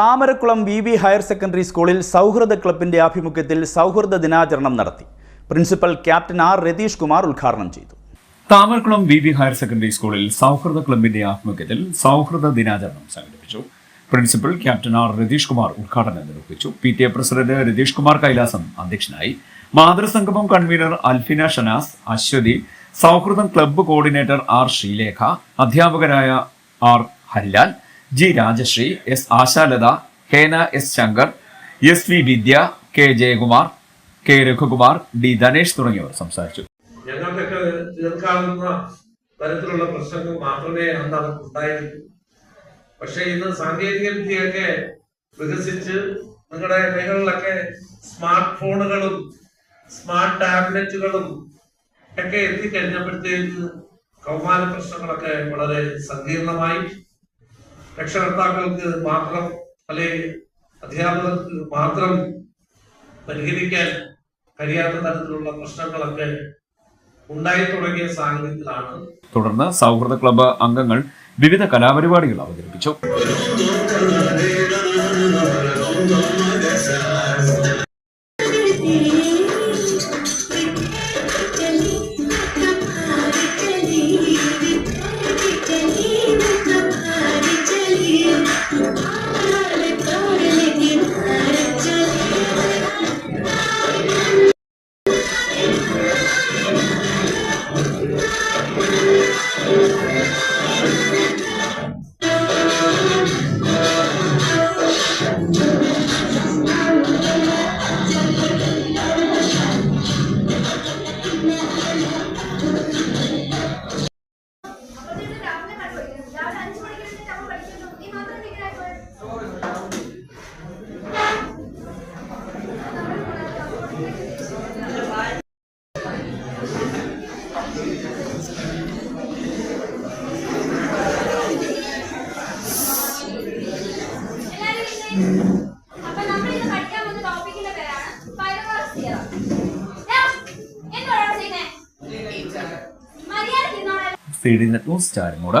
Thamarakulam V V higher secondary സ്കൂളിൽ സൗഹൃദ ക്ലബിന്റെ ആഭിമുഖ്യത്തിൽ സൗഹൃദ ദിനാചരണം നടത്തി. Principal captain R Ratheesh Kumar ഉദ്ഘാടനം ചെയ്തു. Thamarakulam V V higher secondary സ്കൂളിൽ സൗഹൃദ ക്ലബിന്റെ ആഭിമുഖ്യത്തിൽ സൗഹൃദ ദിനാചരണം സംഘടിപ്പിച്ചു. Principal captain R Ratheesh Kumar ഉദ്ഘാടനം നിർവഹിച്ചു. P T A president Ratheesh Kumar Kailasam അധ്യക്ഷനായി. മാതൃസംഗമം കൺവീനർ അൽഫിന ഷനാസ് അശ്വതി സൗഹൃദം ക്ലബ്ബ് കോർഡിനേറ്റർ ആർ ശ്രീലേഖ അധ്യാപകരായ R Harilal G Rajasree S Ashalatha Hena S Shankar S V Vidya K Jayakumar K Raghukumar D Dhanesh തുടങ്ങിയവർ സംസാരിച്ചു. ഞങ്ങൾക്കൊക്കെ തീർക്കാവുന്ന തരത്തിലുള്ള പ്രശ്നങ്ങൾ മാത്രമേ അന്ന് അവർക്ക് ഉണ്ടായിരുന്നു പക്ഷെ ഇന്ന് സാങ്കേതിക വിദ്യയൊക്കെ വികസിച്ച് നിങ്ങളുടെ കൈകളിലൊക്കെ സ്മാർട്ട് ഫോണുകളും സ്മാർട്ട് ടാബ്ലറ്റുകളും ഒക്കെ എത്തിക്കഴിഞ്ഞപ്പോഴത്തേക്ക് കൗമാര പ്രശ്നങ്ങളൊക്കെ വളരെ സങ്കീർണമായി. രക്ഷകർത്താക്കൾക്ക് മാത്രം അല്ലെങ്കിൽ അധ്യാപകർക്ക് മാത്രം പരിഹരിക്കാൻ കഴിയാത്ത തരത്തിലുള്ള പ്രശ്നങ്ങളൊക്കെ ഉണ്ടായി തുടങ്ങിയ സാഹചര്യത്തിലാണ്. തുടർന്ന് സൗഹൃദ ക്ലബ്ബ് അംഗങ്ങൾ വിവിധ കലാപരിപാടികൾ അവതരിപ്പിച്ചു. അപ്പൊ നമ്മൾ ഇന്ന് പഠിക്കാൻ പോകുന്ന ടോപ്പിക്കിന്റെ പേരാണ് പൈതഗോറസ് തിയറം എന്താണ് ചെയ്യുന്നത് മര്യാദ തിന്നോളാം സി ഡി നെറ്റ് ന്യൂസ് ചാരങ്ങോട്